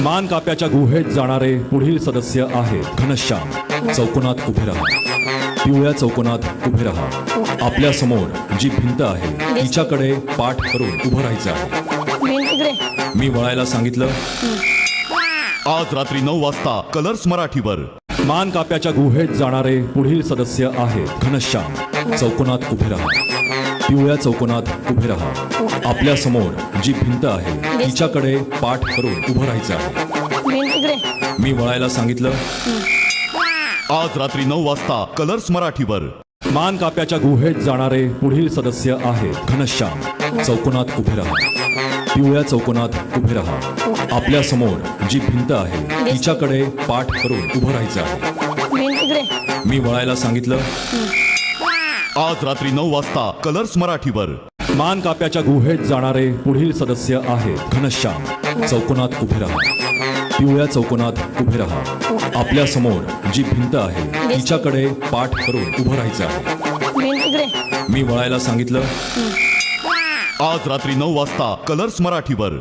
मान काप्याच्या गुहेत जाणारे पुढील सदस्य आहेत घनश्याम. चौकोनात उभे राहा. पिवळ्या चौकोनात उभे राहा. आपल्यासमोर जी भिंत आहे तिच्याकडे पाठ करून उभं राहायचं आहे. मी वळायला सांगितलं? आज रात्री नऊ वाजता कलर्स मराठीवर. मान काप्याच्या गुहेत जाणारे पुढील सदस्य आहेत घनश्याम. चौकोनात उभे राहा. पिवळ्या चौकोनात उभे राहा. आपल्यासमोर जी भिंत आहे तिच्याकडे पाठ करून उभं राहायचं आहे. मी वळायला सांगितलं. आज रात्री नऊ वाजता कलर्स मराठीवर. मान काप्याच्या गुहेत जाणारे पुढील सदस्य आहेत घनश्याम. चौकोनात उभे राहा. पिवळ्या चौकोनात उभे राहा. आपल्यासमोर जी भिंत आहे तिच्याकडे पाठ करून उभं राहायचं आहे. मी वळायला सांगितलं. आज रात्री नऊ वाजता कलर्स मराठीवर. मान काप्याच्या गुहेत जाणारे पुढील सदस्य आहेत. घनश्याम चौकोनात उभे राहा. पिवळ्या चौकोनात उभे राहा. आपल्यासमोर जी भिंत आहे तिच्याकडे पाठ करून उभं राहायचं आहे. मी वळायला सांगितलं? आज रात्री नऊ वाजता कलर्स मराठीवर.